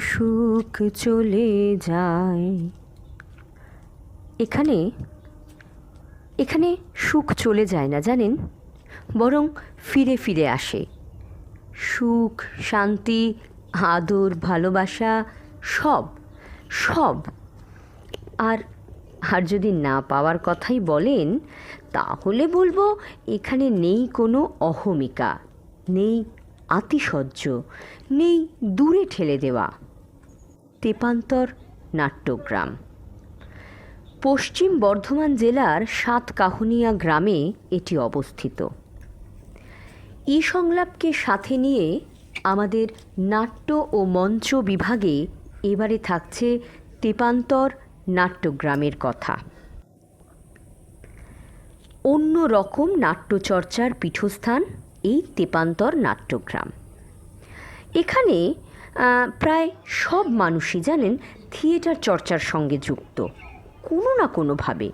সুখ চলে যায়। এখানে এখানে সুখ চলে যায় না, জানেন? বরং ফিরে ফিরে আসে। সুখ, শান্তি, আদর, ভালোবাসা, সব সব। আর আর যদি না পাওয়ার কথাই বলেন, তাহলে বলব এখানে নেই কোনো অহমিকা, নেই আতিশয্য, নেই দূরে ঠেলে দেওয়া। তেপান্তর নাট্যগ্রাম। পশ্চিম বর্ধমান জেলার সাতকাহনিয়া গ্রামে এটি অবস্থিত। ই সংলাপকে সাথে নিয়ে আমাদের নাট্য ও মঞ্চ বিভাগে এবারে থাকছে তেপান্তর নাট্যগ্রামের কথা। অন্য রকম নাট্যচর্চার পীঠস্থান এই তেপান্তর নাট্যগ্রাম। এখানে প্রায় সব মানুষই জানেন থিয়েটার চর্চার সঙ্গে যুক্ত, কোনো না কোনোভাবে।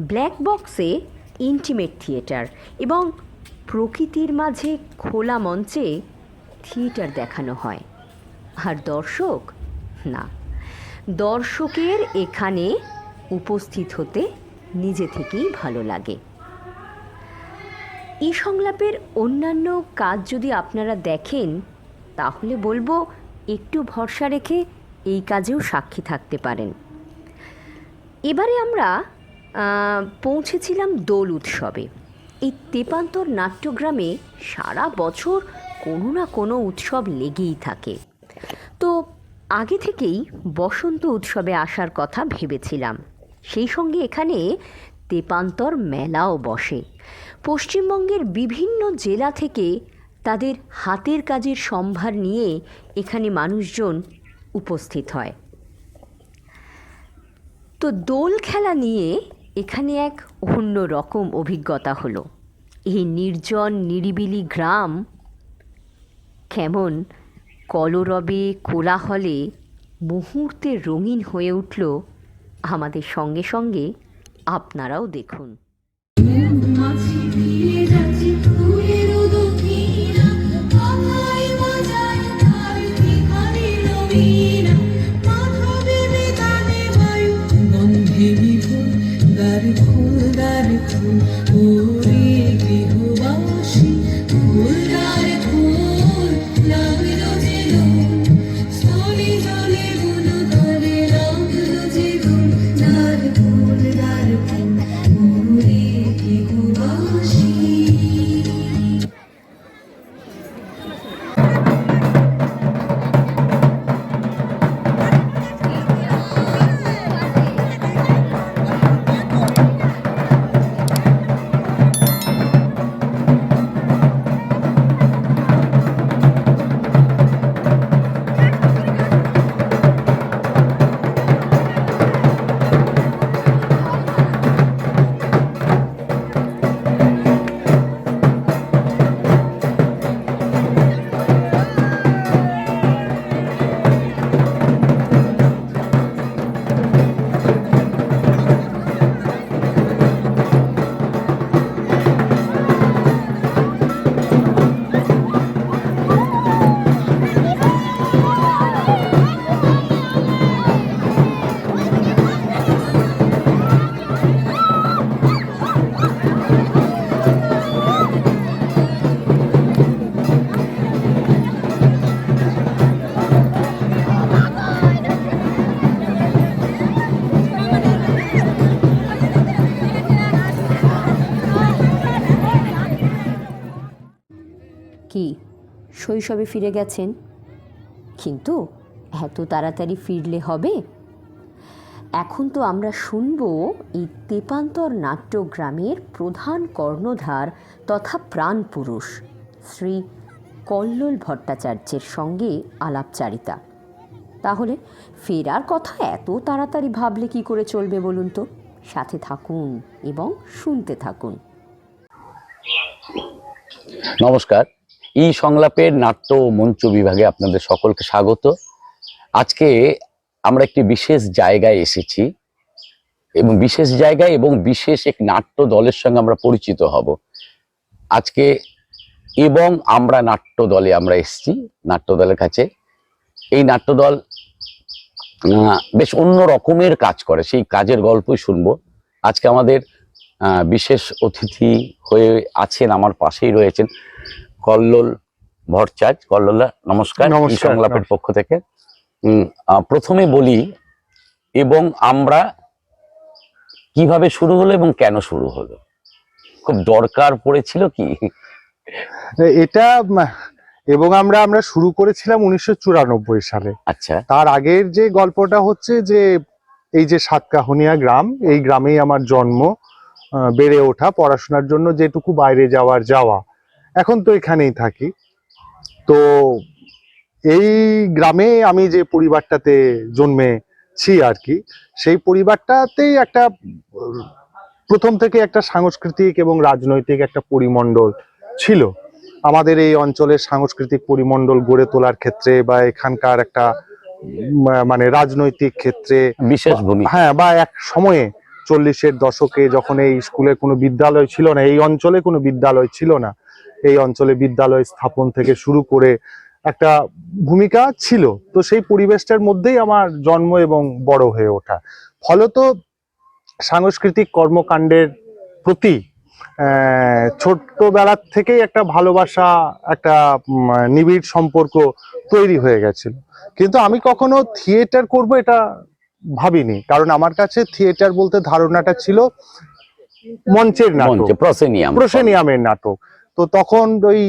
ব্ল্যাক বক্সে ইন্টিমেট থিয়েটার এবং প্রকৃতির মাঝে খোলা মঞ্চে থিয়েটার দেখানো হয়। আর দর্শক? না। দর্শকের এখানে উপস্থিত হতে নিজে থেকেই ভালো লাগে। এই সংলাপের অন্যান্য কাজ যদি আপনারা দেখেন তাহলে বলব একটু ভরসা রেখে এই কাজেও সাক্ষী থাকতে পারেন। এবারে আমরা পৌঁছেছিলাম দোল উৎসবে। এই তেপান্তর নাট্যগ্রামে সারা বছর কোনো না কোনো উৎসব লেগেই থাকে। তো আগে থেকেই বসন্ত উৎসবে আসার কথা ভেবেছিলাম। সেই সঙ্গে এখানে তেপান্তর মেলাও বসে। পশ্চিমবঙ্গের বিভিন্ন জেলা থেকে তাদের হাতের কাজের সম্ভার নিয়ে এখানে মানুষজন উপস্থিত হয়। তো দোল খেলা নিয়ে এখানে এক অন্য রকম অভিজ্ঞতা হলো। এই নির্জন, নিরিবিলি গ্রাম কেমন কলরবে, কোলাহলে, মুহূর্তে রঙিন হয়ে উঠল আমাদের সঙ্গে সঙ্গে। আপনারাও দেখুন। শৈশবে ফিরে গেছেন। কিন্তু এত তাড়াতাড়ি ফিরলে হবে? এখন তো আমরা শুনব এই তেপান্তর নাট্যগ্রামের প্রধান কর্ণধার তথা প্রাণপুরুষ, শ্রী কল্লোল ভট্টাচার্যের সঙ্গে আলাপচারিতা। তাহলে ফেরার কথা এত তাড়াতাড়ি ভাবলে কি করে চলবে বলুন তো? সাথে থাকুন এবং শুনতে থাকুন। নমস্কার। এই সংলাপের নাট্য মঞ্চ বিভাগে আপনাদের সকলকে স্বাগত। আজকে আমরা একটি বিশেষ জায়গায় এসেছি এবং বিশেষ জায়গায় এবং বিশেষ এক নাট্য দলের সঙ্গে আমরা পরিচিত হব। আজকে এবং আমরা নাট্য দলে আমরা এসেছি নাট্য দলের কাছে। এই নাট্যদল আহ, বেশ অন্য রকমের কাজ করে সেই কাজের গল্পই শুনব। আজকে আমাদের বিশেষ অতিথি হয়ে আছেন আমার পাশেই রয়েছেন কল্লোল ভট্টাচ কল্লোলা নমস্কার সংলাপের পক্ষ থেকে। প্রথমে বলি এবং আমরা কীভাবে শুরু হলো এবং কেন শুরু হলো? খুব দরকার পড়েছিল কি? এটা এবং আমরা আমরা শুরু করেছিলাম উনিশশো চুরানব্বই সালে। আচ্ছা। তার আগের যে গল্পটা হচ্ছে যে এই যে সাতকাহনিয়া গ্রাম এই গ্রামেই আমার জন্ম বেড়ে ওঠা পড়াশোনার জন্য যেটুকু বাইরে যাওয়ার যাওয়া। এখন তো এখানেই থাকি। তো এই গ্রামে আমি যে পরিবারটাতে জন্মেছি আর কি সেই পরিবারটাতেই একটা প্রথম থেকে একটা সাংস্কৃতিক এবং রাজনৈতিক একটা পরিমণ্ডল ছিল। আমাদের এই অঞ্চলের সাংস্কৃতিক পরিমণ্ডল গড়ে তোলার ক্ষেত্রে বা এখানকার একটা মানে রাজনৈতিক ক্ষেত্রে বিশেষ হ্যাঁ বা এক সময়ে চল্লিশের দশকে যখন এই স্কুলে কোনো বিদ্যালয় ছিল না এই অঞ্চলে কোনো বিদ্যালয় ছিল না এই অঞ্চলে বিদ্যালয় স্থাপন থেকে শুরু করে একটা ভূমিকা ছিল। তো সেই পরিবেশটার মধ্যেই আমার জন্ম এবং বড় হয়ে ওঠা। ফলত সাংস্কৃতিক কর্মকাণ্ডের প্রতি ছোট্টবেলার থেকেই একটা ভালোবাসা একটা নিবিড় সম্পর্ক তৈরি হয়ে গেছিল। কিন্তু আমি কখনো থিয়েটার করব এটা ভাবিনি। কারণ আমার কাছে থিয়েটার বলতে ধারণাটা ছিল মঞ্চের নাটক। প্রসেনিয়ামের নাটক। তো তখন ওই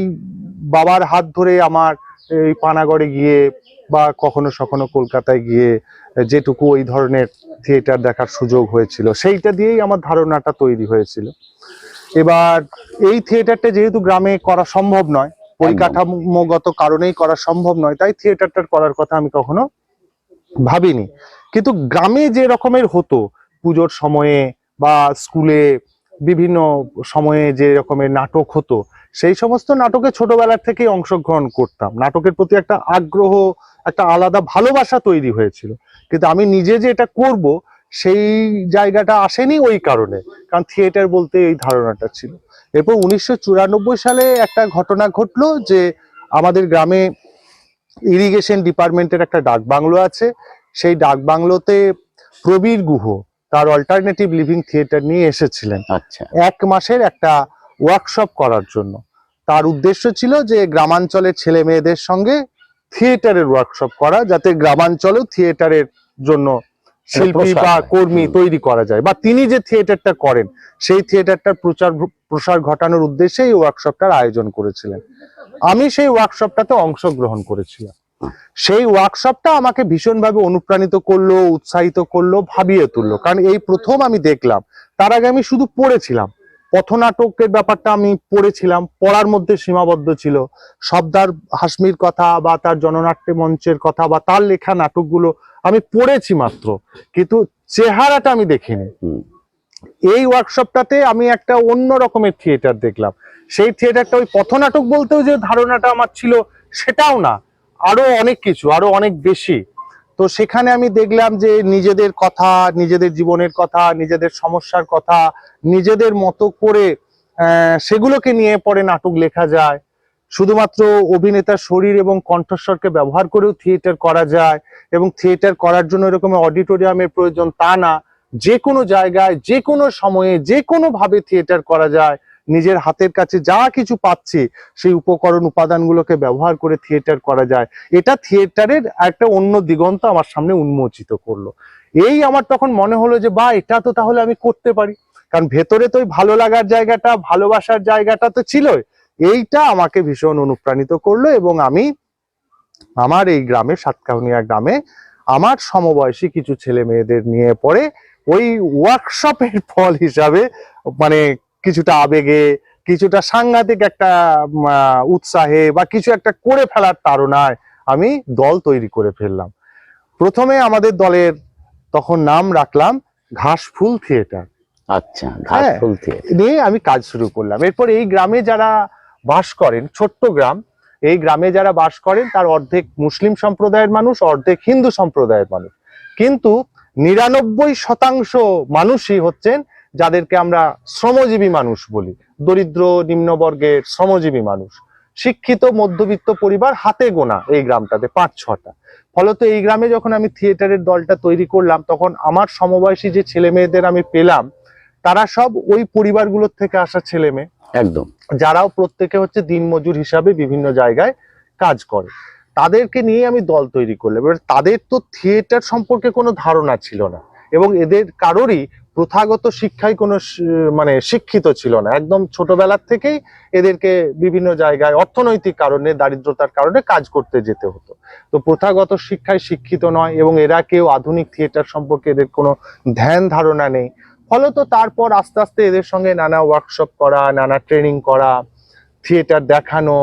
বাবার হাত ধরে আমার এই পানাগড়ে গিয়ে বা কখনো সখনো কলকাতায় গিয়ে যেটুকু ওই ধরনের থিয়েটার দেখার সুযোগ হয়েছিল সেইটা দিয়েই আমার ধারণাটা তৈরি হয়েছিল। এবার এই থিয়েটারটা যেহেতু গ্রামে করা সম্ভব নয় পরিকাঠামোগত কারণেই করা সম্ভব নয় তাই থিয়েটারটার করার কথা আমি কখনো ভাবিনি। কিন্তু গ্রামে যে রকমের হতো পুজোর সময়ে বা স্কুলে বিভিন্ন সময়ে যে রকমের নাটক হতো সেই সমস্ত নাটকে ছোটবেলার থেকেই অংশগ্রহণ করতাম। নাটকের প্রতি একটা আগ্রহ একটা আলাদা ভালোবাসা তৈরি হয়েছিল। কিন্তু আমি নিজে যে এটা করব সেই জায়গাটা আসেনি ওই কারণে। কারণ থিয়েটার বলতে এই ধারণাটা ছিল। এরপর উনিশশো চুরানব্বই সালে একটা ঘটনা ঘটলো যে আমাদের গ্রামে ইরিগেশন ডিপার্টমেন্টের একটা ডাক বাংলো আছে। সেই ডাক বাংলোতে প্রবীর গুহ তার অল্টারনেটিভ লিভিং থিয়েটার নিয়ে এসেছিলেন। আচ্ছা। এক মাসের একটা ওয়ার্কশপ করার জন্য। তার উদ্দেশ্য ছিল যে গ্রামাঞ্চলের ছেলে মেয়েদের সঙ্গে থিয়েটারের ওয়ার্কশপ করা যাতে গ্রামাঞ্চলেও থিয়েটারের জন্য শিল্পী বা কর্মী তৈরি করা যায়। বা তিনি যে থিয়েটারটা করেন সেই থিয়েটারটার প্রচার প্রসার ঘটানোর উদ্দেশ্যে এই ওয়ার্কশপটার আয়োজন করেছিলেন। আমি সেই ওয়ার্কশপটাতে অংশগ্রহণ করেছিলাম। সেই ওয়ার্কশপটা আমাকে ভীষণভাবে অনুপ্রাণিত করল উৎসাহিত করল ভাবিয়ে তুললো। কারণ এই প্রথম আমি দেখলাম তার আগে আমি শুধু পড়েছিলাম। পথনাটকের ব্যাপারটা আমি পড়েছিলাম পড়ার মধ্যে সীমাবদ্ধ ছিল। সবদার হাসমির কথা বা তার জননাট্য মঞ্চের কথা বা তার লেখা নাটকগুলো আমি পড়েছি মাত্র কিন্তু চেহারাটা আমি দেখিনি। এই ওয়ার্কশপটাতে আমি একটা অন্য রকমের থিয়েটার দেখলাম। সেই থিয়েটারটা ওই পথনাটক বলতেও যে ধারণাটা আমার ছিল সেটাও না। আরও অনেক কিছু আরও অনেক বেশি। তো সেখানে আমি দেখলাম যে নিজেদের কথা, নিজেদের জীবনের কথা, নিজেদের সমস্যার কথা, নিজেদের মতো করে সেগুলোকে নিয়ে পরে নাটক লেখা যায়। শুধুমাত্র অভিনেতার শরীর এবং কণ্ঠস্বরকে ব্যবহার করেও থিয়েটার করা যায় এবং থিয়েটার করার জন্য এরকম অডিটোরিয়ামের প্রয়োজন তা না। যে কোনো জায়গায়, যে কোনো সময়ে, যে কোনো ভাবে থিয়েটার করা যায়। নিজের হাতের কাছে যা কিছু পাচ্ছি, সেই উপকরণ উপাদানগুলোকে ব্যবহার করে থিয়েটার করা যায়। এটা থিয়েটারের একটা অন্য দিগন্ত আমার সামনে উন্মোচিত করল। এই আমার তখন মনে হলো যে বা এটা তো তাহলে আমি করতে পারি। কারণ ভেতরে তো ওই ভালো লাগার জায়গাটা, ভালোবাসার জায়গাটা তো ছিলই। এইটা আমাকে ভীষণ অনুপ্রাণিত করল এবং আমি আমার এই গ্রামে সাতকাহনিয়া গ্রামে আমার সমবয়সী কিছু ছেলে মেয়েদের নিয়ে পড়ে ওই ওয়ার্কশপের ফল হিসাবে মানে কিছুটা আবেগে কিছুটা সাংঘাতিক একটা উৎসাহে বা কিছু একটা করে ফেলার তাড়নায় আমি দল তৈরি করে ফেললাম। প্রথমে আমাদের দলের তখন নাম রাখলাম ঘাসফুল থিয়েটার। আচ্ছা ঘাস হ্যাঁ। ফুল থেকে নিয়ে আমি কাজ শুরু করলাম। এরপর এই গ্রামে যারা বাস করেন ছোট্ট গ্রাম এই গ্রামে যারা বাস করেন তার অর্ধেক মুসলিম সম্প্রদায়ের মানুষ অর্ধেক হিন্দু সম্প্রদায়ের মানুষ। কিন্তু নিরানব্বই শতাংশ মানুষই হচ্ছেন যাদেরকে আমরা শ্রমজীবী মানুষ বলি। দরিদ্র নিম্নবর্গের শ্রমজীবী মানুষ। শিক্ষিত মধ্যবিত্ত পরিবার হাতে গোনা এই গ্রামটাতে পাঁচ ছটা। ফলত এই গ্রামে যখন আমি থিয়েটারের দলটা তৈরি করলাম তখন আমার সমবয়সী যে ছেলে মেয়েদের আমি পেলাম তারা সব ওই পরিবারগুলোর থেকে আসা ছেলে মেয়ে একদম। যারাও প্রত্যেকে হচ্ছে দিনমজুর হিসাবে বিভিন্ন জায়গায় কাজ করে। তাদেরকে নিয়ে আমি দল তৈরি করলাম। এবার তাদের তো থিয়েটার সম্পর্কে কোনো ধারণা ছিল না। এবং এদের কারোরই প্রথাগত শিক্ষায় কোনো মানে শিক্ষিত ছিল না। একদম ছোটবেলার থেকেই এদেরকে বিভিন্ন জায়গায় অর্থনৈতিক কারণে দারিদ্রতার কারণে কাজ করতে যেতে হতো। তো প্রথাগত শিক্ষায় শিক্ষিত নয় এবং এরা কেউ আধুনিক থিয়েটার সম্পর্কে এদের কোনো ধ্যান ধারণা নেই। ফলত তারপর আস্তে আস্তে এদের সঙ্গে নানা ওয়ার্কশপ করা নানা ট্রেনিং করা থিয়েটার দেখানো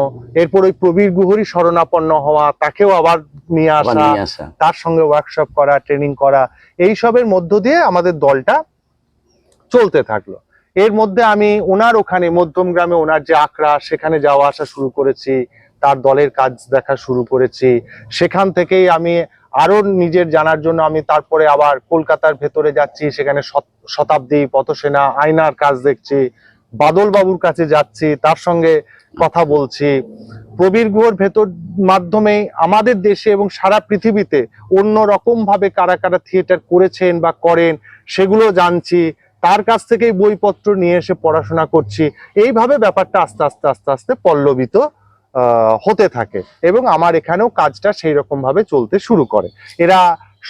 এরপর ওই প্রবীর গুহরই শরণাপন্ন হওয়া তাকেও আবার নিয়ে আসা তার সঙ্গে ওয়ার্কশপ করা ট্রেনিং করা এইসবের মধ্য দিয়ে আমাদের দলটা চলতে থাকল। এর মধ্যে আমি ওনার ওখানে মধ্যম গ্রামে ওনার যে আখড়া, সেখানে যাওয়া আসা শুরু করেছি, তার দলের কাজ দেখা শুরু করেছি। সেখান থেকেই আমি আরও নিজের জানার জন্য আমি তারপরে আবার কলকাতার ভেতরে যাচ্ছি, সেখানে শত- শতাব্দী পথসেনা আয়নার কাজ দেখছি বাদল বাবুর কাছে যাচ্ছি, তার সঙ্গে কথা বলছি। প্রবীর গুহর ভেতর মাধ্যমে আমাদের দেশে এবং সারা পৃথিবীতে অন্য রকম ভাবে কারা কারা থিয়েটার করেছেন বা করেন, সেগুলো জানছি। তার কাছ থেকেই বইপত্র নিয়ে এসে পড়াশোনা করছি। এইভাবে ব্যাপারটা আস্তে আস্তে আস্তে আস্তে পল্লবিত হতে থাকে এবং আমার এখানেও কাজটা সেই রকম ভাবে চলতে শুরু করে। এরা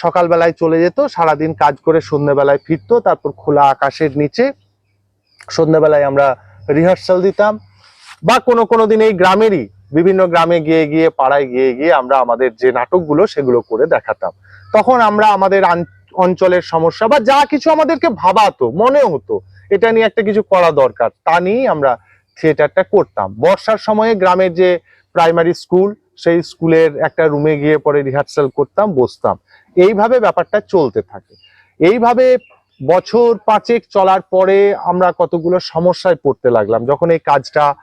সকালবেলায় চলে যেত, সারাদিন কাজ করে সন্ধ্যেবেলায় ফিরতো, তারপর খোলা আকাশের নিচে সন্ধ্যেবেলায় আমরা রিহার্সাল দিতাম বা কোনো কোনো দিন এই গ্রামেরই বিভিন্ন গ্রামে গিয়ে গিয়ে, পাড়ায় গিয়ে গিয়ে আমরা আমাদের যে নাটকগুলো সেগুলো করে দেখাতাম। তখন আমরা আমাদের অঞ্চলের সমস্যা বা যা কিছু আমাদেরকে ভাবাতো, মনে হতো, এটা নিয়ে একটা কিছু করা দরকার, তা নিয়েই আমরা থিয়েটারটা করতাম। বর্ষার সময়ে গ্রামের যে প্রাইমারি স্কুল, সেই স্কুলের একটা রুমে গিয়ে পরে রিহার্সাল করতাম, বসতাম। এইভাবে ব্যাপারটা চলতে থাকে। এইভাবে বছর পাঁচেক চলার পরে আমরা কতগুলো সমস্যায় পড়তে লাগলাম। যখন এই কাজটা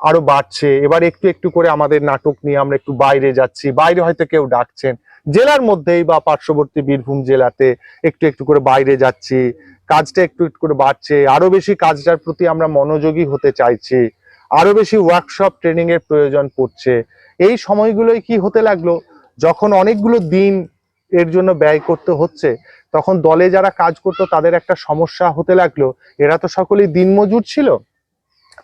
আরও বাড়ছে, এবার একটু একটু করে আমাদের নাটক নিয়ে আমরা একটু বাইরে যাচ্ছি, বাইরে হয়তো কেউ ডাকছেন জেলার মধ্যেই বা পার্শ্ববর্তী বীরভূম জেলাতে একটু একটু করে বাইরে যাচ্ছি, কাজটা একটু একটু করে বাড়ছে, আরও বেশি কাজটার প্রতি আমরা মনোযোগী হতে চাইছি, আরও বেশি ওয়ার্কশপ ট্রেনিং এর প্রয়োজন পড়ছে। এই সময়গুলোই কি হতে লাগল? যখন অনেকগুলো দিন এর জন্য ব্যয় করতে হচ্ছে, তখন দলে যারা কাজ করতো তাদের একটা সমস্যা হতে লাগল। এরা তো সকলেই দিনমজুর ছিল।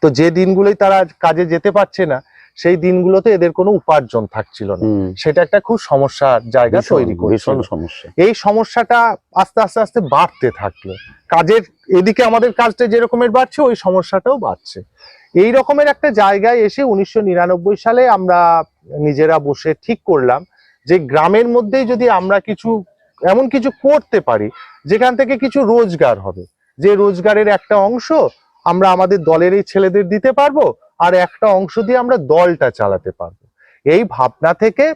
তো যে দিনগুলোই তারা কাজে যেতে পারছে না সেই দিনগুলোতে এদের কোনো উপার্জন থাকছিল না। সেটা একটা খুব সমস্যার জায়গা তৈরি করেছিল। ভীষণ সমস্যা। এই সমস্যাটা আস্তে আস্তে আস্তে বাড়তে থাকল। কাজের এদিকে আমাদের কাজটা যে রকমের বাড়ছে ওই সমস্যাটাও বাড়ছে। এই রকমের একটা জায়গায় এসে উনিশশো নিরানব্বই সালে আমরা নিজেরা বসে ঠিক করলাম যে গ্রামের মধ্যেই যদি আমরা কিছু এমন কিছু করতে পারি যেখান থেকে কিছু রোজগার হবে। যে রোজগারের একটা অংশ আমরা আমাদের দলের এই ছেলেদের দিতে পারব আর একটা অংশ দিয়ে আমরা দলটা চালাতে পারব। এই ভাবনা থেকে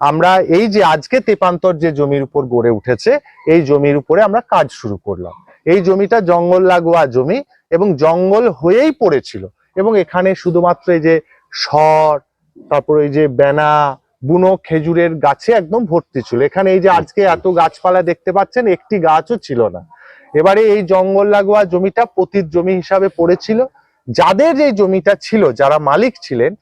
আমরা এই যে আজকে তেপান্তর যে জমির উপর গড়ে উঠেছে, এই জমির উপরে আমরা কাজ শুরু করলাম। এই জমিটা জঙ্গল লাগোয়া জমি এবং জঙ্গল হয়েই পড়েছিল এবং এখানে শুধুমাত্র এই যে সর তারপর এই যে বেনা, বুনো খেজুরের গাছে একদম ভর্তি ছিল। এখানে এই যে আজকে এত গাছপালা দেখতে পাচ্ছেন, একটি গাছও ছিল না। এবারে এই জঙ্গল লাগোয়া জমিটা পতিত জমি হিসাবে পড়েছিল। যাদের এই জমিটা ছিল যারা মালিক ছিলেন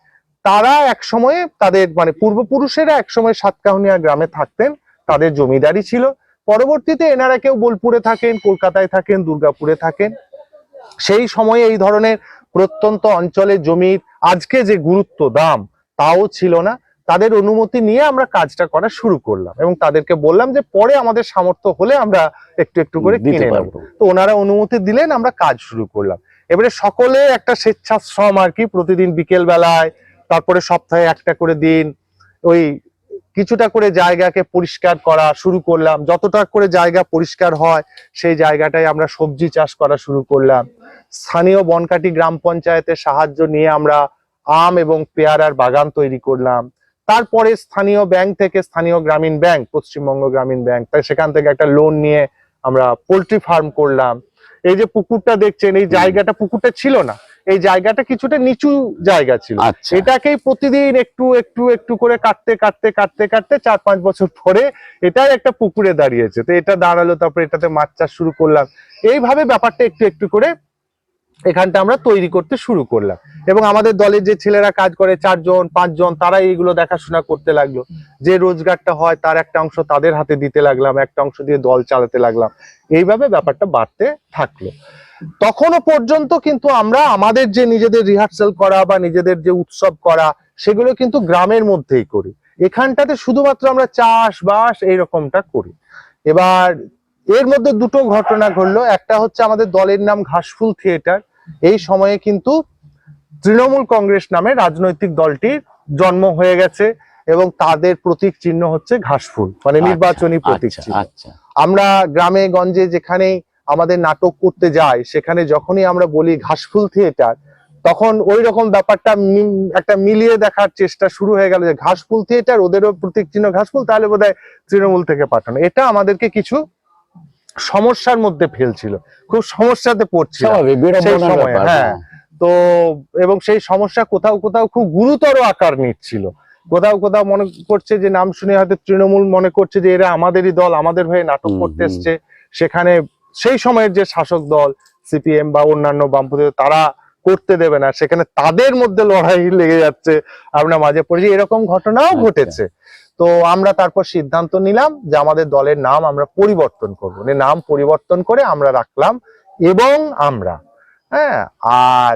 তারা এক সময়ে তাদের মানে পূর্বপুরুষেরা এক সময় সাতকাহনিয়া গ্রামে থাকতেন তাদের জমিদারি ছিল। পরবর্তীতে এনারা কেউ বোলপুরে থাকেন কলকাতায় থাকেন দুর্গাপুরে থাকেন। সেই সময়ে এই ধরনের প্রত্যন্ত অঞ্চলে জমির আজকে যে গুরুত্ব দাম তাও ছিল না। তাদের অনুমতি নিয়ে আমরা কাজটা করা শুরু করলাম এবং তাদেরকে বললাম যে পরে আমাদের সামর্থ্য হলে আমরা একটু একটু করে কিনে নেব। তো ওনারা অনুমতি দিলেন আমরা কাজ শুরু করলাম। এবারে সকলে একটা স্বেচ্ছাশ্রম আর কি প্রতিদিন বিকেল বেলায় তারপরে সপ্তাহে একটা করে দিন, ওই কিছুটা করে জায়গাকে পরিষ্কার করা শুরু করলাম। যতটা করে জায়গা পরিষ্কার হয়, সেই জায়গাটায় আমরা সবজি চাষ করা শুরু করলাম। স্থানীয় বনকাটি গ্রাম পঞ্চায়েতের সাহায্য নিয়ে আমরা আম এবং পেয়ারার বাগান তৈরি করলাম। তারপরে স্থানীয় ব্যাংক থেকে স্থানীয় গ্রামীণ ব্যাংক, পশ্চিমবঙ্গ গ্রামীণ ব্যাংক, তাই সেখান থেকে একটা লোন নিয়ে আমরা পোলট্রি ফার্ম করলাম। এই যে পুকুরটা দেখছেন এই জায়গাটা পুকুরটা ছিল না এই জায়গাটা কিছুটা নিচু জায়গা ছিল। আচ্ছা। এটাকেই প্রতিদিন একটু একটু একটু করে কাটতে কাটতে কাটতে কাটতে চার পাঁচ বছর পরে এটাই একটা পুকুরে দাঁড়িয়েছে। তো এটা দাঁড়াল তারপরে এটাতে মাছ চাষ শুরু করলাম। এইভাবে ব্যাপারটা একটু একটু করে এখানটা আমরা তৈরি করতে শুরু করলাম। এবং আমাদের দলের যে ছেলেরা কাজ করে, চারজন, পাঁচজন তারা এইগুলো দেখাশোনা করতে লাগল। যে রোজগারটা হয় তার একটা অংশ তাদের হাতে দিতে লাগলাম, একটা অংশ দিয়ে দল চালাতে লাগলাম। এইভাবে ব্যাপারটা বাড়তে থাকল। তখনও পর্যন্ত কিন্তু আমরা আমাদের যে নিজেদের রিহার্সাল করা বা নিজেদের যে উৎসব করা, সেগুলো কিন্তু গ্রামের মধ্যেই করি। এখানটাতে শুধুমাত্র আমরা চাষবাস এইরকমটা করি। এবার এর মধ্যে দুটো ঘটনা ঘটলো। একটা হচ্ছে আমাদের দলের নাম ঘাসফুল থিয়েটার। এই সময়ে কিন্তু তৃণমূল কংগ্রেস নামে রাজনৈতিক দলটির জন্ম হয়ে গেছে এবং তাদের প্রতীক চিহ্ন হচ্ছে ঘাসফুল মানে নির্বাচনী প্রতীক আচ্ছা আচ্ছা। আমরা গ্রামে গঞ্জে যেখানেই আমাদের নাটক করতে যাই সেখানে যখনই আমরা বলি ঘাসফুল থিয়েটার তখন ওই রকম ব্যাপারটা একটা মিলিয়ে দেখার চেষ্টা শুরু হয়ে গেল যে ঘাসফুল থিয়েটার ওদেরও প্রতীক চিহ্ন ঘাসফুল তাহলে বোধহয় তৃণমূল থেকে পাঠানো। এটা আমাদেরকে কিছু সমস্যার মধ্যে ফেলছিল। খুব সমস্যাতে পড়ছিল। বিড়ম্বনার হ্যাঁ। তো এবং সেই সমস্যা কোথাও কোথাও খুব গুরুতর আকার নিচ্ছিল। কোথাও কোথাও মনে করছে যে নাম শুনে হয়তো তৃণমূল মনে করছে যে এরা আমাদেরই দল আমাদের হয়ে নাটক করতে। এসছে। সেখানে সেই সময়ের যে শাসক দল সিপিএম বা অন্যান্য বামপন্থী তারা করতে দেবে না। সেখানে তাদের মধ্যে লড়াই লেগে যাচ্ছে। আমরা মাঝে পড়েছি এরকম ঘটনাও আচ্ছা। ঘটেছে। তো আমরা তারপর সিদ্ধান্ত নিলাম যে আমাদের দলের নাম আমরা পরিবর্তন করব। মানে নাম পরিবর্তন করে আমরা রাখলাম এবং আমরা হ্যাঁ? আর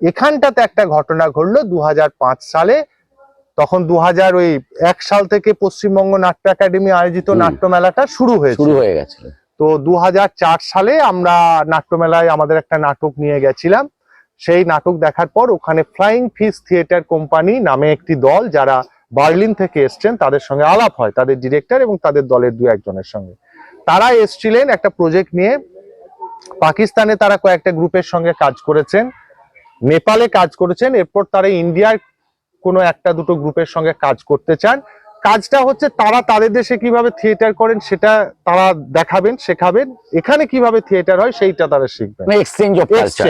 এখানটাতে একটা ঘটনা ঘটলো দু হাজার পাঁচ সালে। তখন দু হাজার ওই এক সাল থেকে পশ্চিমবঙ্গ নাট্য একাডেমি আয়োজিত। নাট্যমেলাটা শুরু হয়েছে। শুরু হয়ে গেছিল তো দু হাজার চার সালে আমরা নাট্যমেলায় আমাদের একটা নাটক নিয়ে গেছিলাম। সেই নাটক দেখার পর ওখানে ফ্লাইং ফিস থিয়েটার কোম্পানি নামে একটি দল যারা বার্লিন থেকে এসছেন তাদের সঙ্গে আলাপ হয় তাদের ডিরেক্টর এবং তাদের দলের দু একজনের সঙ্গে। তারা এসছিলেন একটা প্রজেক্ট নিয়ে। পাকিস্তানে তারা কয়েকটা গ্রুপের সঙ্গে কাজ করেছেন নেপালে কাজ করেছেন এরপর তারা ইন্ডিয়ার কোনো একটা দুটো গ্রুপের সঙ্গে কাজ করতে চান। কাজটা হচ্ছে তারা তাদের দেশে কীভাবে থিয়েটার করেন সেটা তারা দেখাবেন শেখাবেন। এখানে কীভাবে থিয়েটার হয় সেইটা তারা শিখবেন। এক্সচেঞ্জ অফ কালচার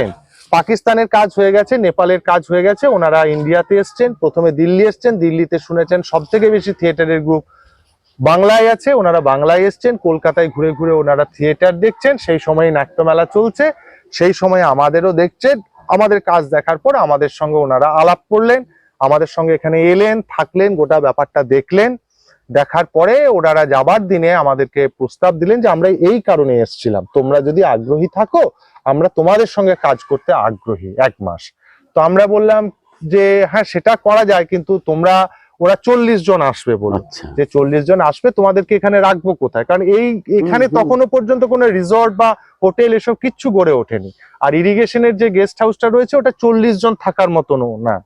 পাকিস্তানের কাজ হয়ে গেছে, নেপালের কাজ হয়ে গেছে, ওনারা ইন্ডিয়াতে এসছেন, প্রথমে দিল্লি এসছেন, দিল্লিতে শুনেছেন সব থেকে বেশি থিয়েটারের গ্রুপ বাংলায় আছে, ওনারা বাংলায় এসছেন, কলকাতায় ঘুরে ঘুরে ওনারা থিয়েটার দেখছেন, সেই সময় নাট্যমেলা চলছে, সেই সময় আমাদেরও দেখছেন, আমাদের কাজ দেখার পর আমাদের সঙ্গে ওনারা আলাপ করলেন, আমাদের সঙ্গে এখানে এলেন, থাকলেন, গোটা ব্যাপারটা দেখলেন, দেখার পরে ওনারা যাবার দিনে আমাদেরকে প্রস্তাব দিলেন যে আমরা এই কারণে এসেছিলাম, তোমরা যদি আগ্রহী থাকো আমরা তোমাদের সঙ্গে কাজ করতে আগ্রহী এক মাস। তো আমরা বললাম যে হ্যাঁ সেটা করা যায় কিন্তু তোমরা ওরা চল্লিশ জন আসবে বলো আচ্ছা। যে চল্লিশ জন আসবে তোমাদেরকে এখানে রাখব কোথায়? কারণ এই এখানে। তখনো পর্যন্ত কোনো রিসর্ট বা হোটেল এসব কিচ্ছু গড়ে ওঠেনি। আর ইরিগেশনের যে গেস্ট হাউসটা রয়েছে ওটা চল্লিশ জন থাকার মতনও না।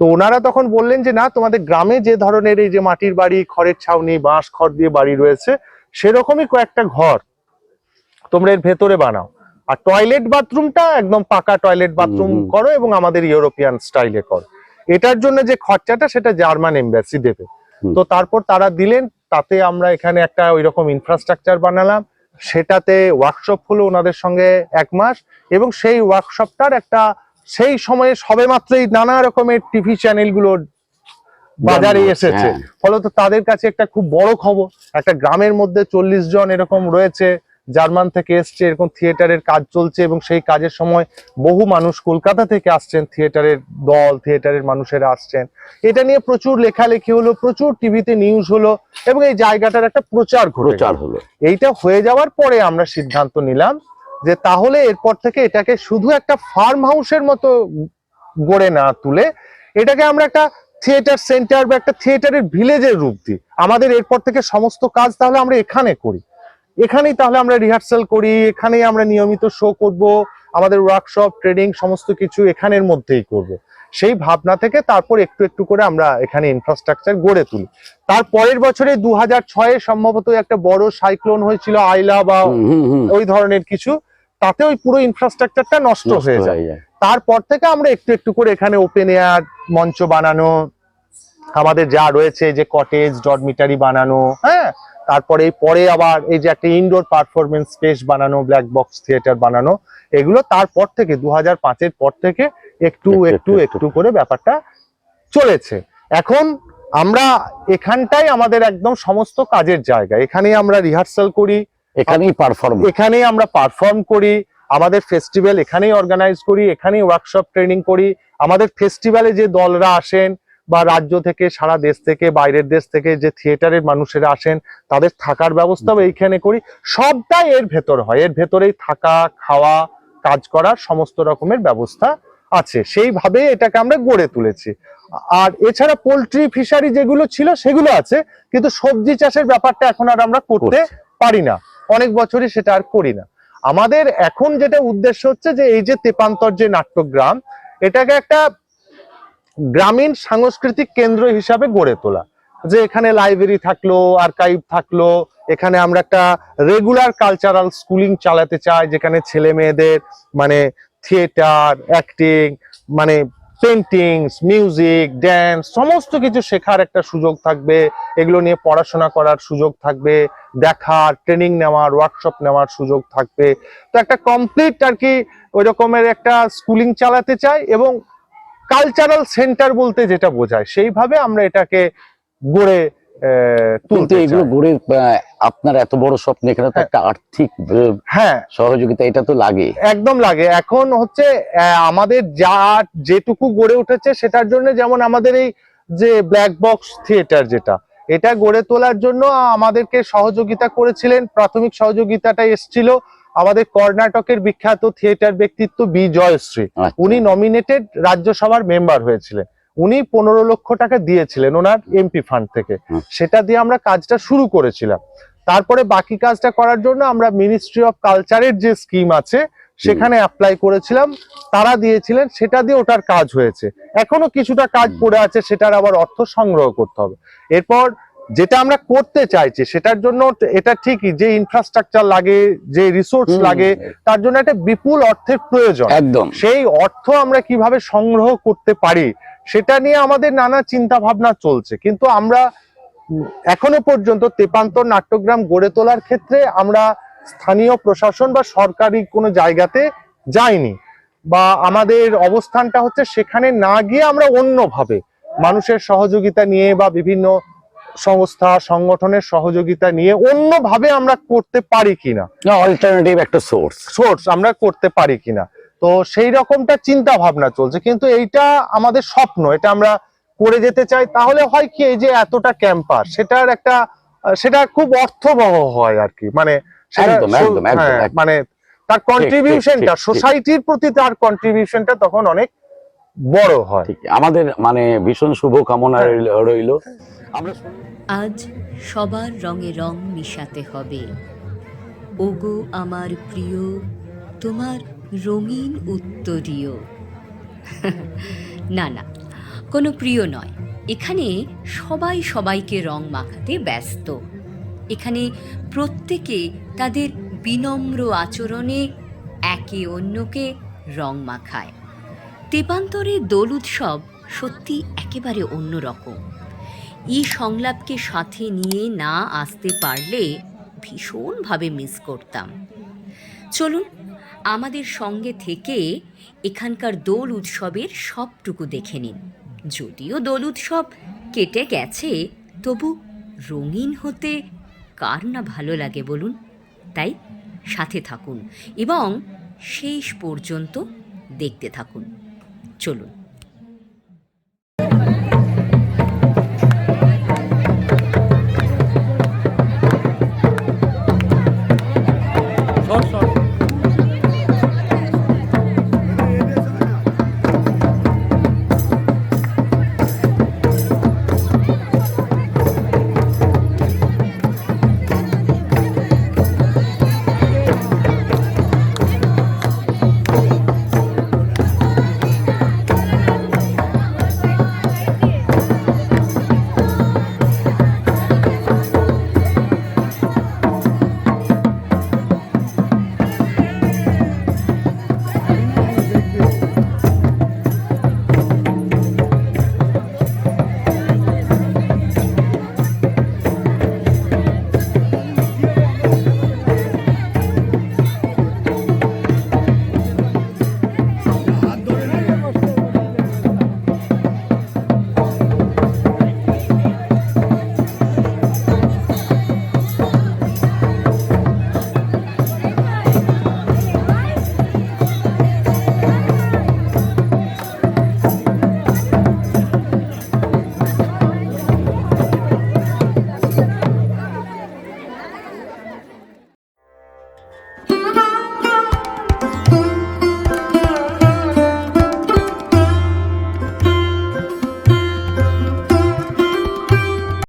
তো ওনারা তখন বললেন যে না তোমাদের গ্রামে যে ধরনের এই যে মাটির বাড়ি খড়ের ছাউনি বাঁশ খড় দিয়ে বাড়ি রয়েছে সেরকমই কয়েকটা ঘর তোমরা এর ভেতরে বানাও। আর টয়লেট বাথরুমটা একদম পাকা টয়লেট বাথরুম। করো এবং আমাদের ইউরোপিয়ান স্টাইলে করো। এটার জন্য যে খরচাটা সেটা জার্মান এমবাসি দেবে। তো তারপর তারা দিলেন তাতে আমরা এখানে একটা ওই রকম ইনফ্রাস্ট্রাকচার বানালাম। সেটাতে ওয়ার্কশপ হলো ওনাদের সঙ্গে এক মাস এবং সেই ওয়ার্কশপটার একটা সেই সময়ে সবে সবেমাত্রই নানা রকমের টিভি চ্যানেলগুলোর বাজারে এসেছে। হ্যাঁ। ফলত তাদের কাছে একটা খুব বড় খবর। একটা গ্রামের মধ্যে চল্লিশ জন এরকম রয়েছে। জার্মান থেকে এসছে এরকম থিয়েটারের কাজ চলছে এবং সেই কাজের সময় বহু মানুষ কলকাতা থেকে আসছেন থিয়েটারের দল থিয়েটারের মানুষেরা আসছেন। এটা নিয়ে প্রচুর লেখালেখি হলো প্রচুর টিভিতে নিউজ হলো এবং এই জায়গাটার একটা প্রচার প্রচার হলো। এইটা হয়ে যাওয়ার পরে আমরা সিদ্ধান্ত নিলাম যে তাহলে এরপর থেকে এটাকে শুধু একটা ফার্ম হাউসের মতো গড়ে না তুলে এটাকে আমরা একটা থিয়েটার সেন্টার বা একটা থিয়েটারের ভিলেজের রূপ দিই। আমাদের এরপর থেকে সমস্ত কাজ তাহলে আমরা এখানে করি। এখানেই তাহলে আমরা রিহার্সাল করি এখানেই আমরা নিয়মিত শো করব আমাদের ওয়ার্কশপ ট্রেনিং সমস্ত কিছু এখানের মধ্যেই করব। সেই ভাবনা থেকে তারপর একটু একটু করে আমরা এখানে ইনফ্রাস্ট্রাকচার গড়ে তুলি। তার পরের বছরে দু হাজার ছয়ে সম্ভবত একটা বড় সাইক্লোন হয়েছিল আইলা বা। ওই ধরনের কিছু তাতে ওই পুরো ইনফ্রাস্ট্রাকচারটা নষ্ট হয়ে হয়ে যায়। তারপর থেকে আমরা একটু একটু করে এখানে ওপেন এয়ার মঞ্চ বানানো আমাদের যা রয়েছে যে কটেজ ডরমিটারি বানানো হ্যাঁ? তারপরে পরে আবার এই যে একটা ইনডোর পারফরমেন্স স্পেস বানানো ব্ল্যাক বক্স থিয়েটার বানানো এগুলো তারপর থেকে দু হাজার পাঁচের পর থেকে একটু একটু, একটু একটু, একটু করে ব্যাপারটা চলেছে। এখন আমরা এখানটাই আমাদের একদম সমস্ত কাজের জায়গা। এখানেই আমরা রিহার্সাল করি। এখানেই পারফর্ম এখানেই আমরা পারফর্ম করি। আমাদের ফেস্টিভ্যাল এখানেই অর্গানাইজ করি। এখানেই ওয়ার্কশপ ট্রেনিং করি। আমাদের ফেস্টিভ্যালে যে দলরা আসেন বা রাজ্য থেকে সারা দেশ থেকে বাইরের দেশ থেকে যে থিয়েটারের মানুষেরা আসেন তাদের থাকার ব্যবস্থাও এইখানে করি। সবটাই এর ভেতর হয়। এর ভেতরেই থাকা খাওয়া কাজ করার সমস্ত রকমের ব্যবস্থা আছে। সেইভাবে এটাকে আমরা গড়ে তুলেছি। আর এছাড়া পোলট্রি ফিশারি যেগুলো ছিল সেগুলো আছে। কিন্তু সবজি চাষের ব্যাপারটা এখন আর আমরা করতে পারি না। অনেক বছরই সেটা আর করি না। আমাদের এখন যেটা উদ্দেশ্য হচ্ছে যে এই যে তেপান্তর যে নাট্যগ্রাম এটাকে একটা গ্রামীণ সাংস্কৃতিক কেন্দ্র হিসাবে গড়ে তোলা। যে এখানে লাইব্রেরি থাকল আর্কাইভ থাকল, এখানে আমরা একটা রেগুলার কালচারাল স্কুলিং চালাতে চাই, যেখানে ছেলে মেয়েদের মানে থিয়েটার অ্যাক্টিং মানে পেন্টিংস মিউজিক ড্যান্স সমস্ত কিছু শেখার একটা সুযোগ থাকবে। এগুলো নিয়ে পড়াশোনা করার সুযোগ থাকবে, দেখার ট্রেনিং নেওয়ার ওয়ার্কশপ নেওয়ার সুযোগ থাকবে। তো একটা কমপ্লিট আর কি ওই রকমের একটা স্কুলিং চালাতে চাই এবং কালচারাল সেন্টার বলতে যেটা বোঝায় সেইভাবে আমরা এটাকে গড়ে কিন্তু তুলতে এগুলো গড়ে আপনার এত বড় স্বপ্ন এখানে তো হ্যাঁ। একটা আর্থিক হ্যাঁ। সহযোগিতা এটা তো লাগে। একদম লাগে। এখন হচ্ছে আমাদের যা যেটুকু গড়ে উঠেছে সেটার জন্য যেমন আমাদের এই যে ব্ল্যাক বক্স থিয়েটার যেটা এটা গড়ে তোলার জন্য আমাদেরকে সহযোগিতা করেছিলেন প্রাথমিক সহযোগিতাটা এসছিল। আমাদের কর্ণাটকের বিখ্যাত থিয়েটার ব্যক্তিত্ব বি জয়শ্রী আচ্ছা। উনি নমিনেটেড রাজ্যসভার মেম্বার হয়েছিলেন। উনি পনেরো লক্ষ টাকা দিয়েছিলেন ওনার এমপি ফান্ড থেকে। সেটা দিয়ে আমরা কাজটা শুরু করেছিলাম। তারপরে বাকি কাজটা করার জন্য আমরা মিনিস্ট্রি অফ কালচারের যে স্কিম আছে সেখানে অ্যাপ্লাই করেছিলাম। তারা দিয়েছিলেন সেটা দিয়ে ওটার কাজ হয়েছে। এখনও কিছুটা কাজ পড়ে আছে সেটার আবার অর্থ সংগ্রহ করতে হবে। এরপর যেটা আমরা করতে চাইছি সেটার জন্য এটা ঠিকই যে ইনফ্রাস্ট্রাকচার লাগে যে রিসোর্স লাগে তার জন্য একটা বিপুল অর্থের প্রয়োজন। একদম। সেই অর্থ আমরা কীভাবে সংগ্রহ করতে পারি সেটা নিয়ে আমাদের নানা চিন্তা ভাবনা চলছে। কিন্তু আমরা এখনও পর্যন্ত তেপান্তর নাট্যগ্রাম গড়ে তোলার ক্ষেত্রে আমরা স্থানীয় প্রশাসন বা সরকারি কোনো জায়গাতে যাইনি। বা আমাদের অবস্থানটা হচ্ছে সেখানে না গিয়ে আমরা অন্যভাবে মানুষের সহযোগিতা নিয়ে বা বিভিন্ন সংস্থা সংগঠনের সহযোগিতা নিয়ে অন্যভাবে আমরা করতে পারি কিনা? অল্টারনেটিভ একটা সোর্স সোর্স আমরা করতে পারি কিনা? তো সেই রকমটা চিন্তা ভাবনা চলছে কিন্তু এইটা আমাদের স্বপ্ন এটা আমরা করে যেতে চাই। তাহলে হয় কি এই যে এতটা ক্যাম্পাস সেটার একটা সেটা খুব অর্থবহ হয় আর কি। মানে হ্যাঁ। মানে তার কন্ট্রিবিউশনটা। সোসাইটির প্রতি তার কন্ট্রিবিউশনটা তখন অনেক বড় হয়। আমাদের মানে ভীষণ শুভ কামনা রইল রইল। আজ সবার রঙে রং মিশাতে হবে। ওগো আমার প্রিয়, তোমার রঙিন উত্তরীয়। না না, কোনো প্রিয় নয়। এখানে সবাই সবাইকে রং মাখাতে ব্যস্ত। এখানে প্রত্যেকে তাদের বিনম্র আচরণে একে অন্যকে রং মাখায়। তেপান্তরে দোল উৎসব সত্যি একেবারে অন্যরকম। এই সংলাপকে সাথে নিয়ে না আসতে পারলে ভীষণভাবে মিস করতাম। চলুন, আমাদের সঙ্গে থেকে এখানকার দোল উৎসবের সবটুকু দেখে নিন। যদিও দোল উৎসব কেটে গেছে, তবু রঙিন হতে কার না ভালো লাগে বলুন? তাই সাথে থাকুন এবং শেষ পর্যন্ত দেখতে থাকুন। চলুন।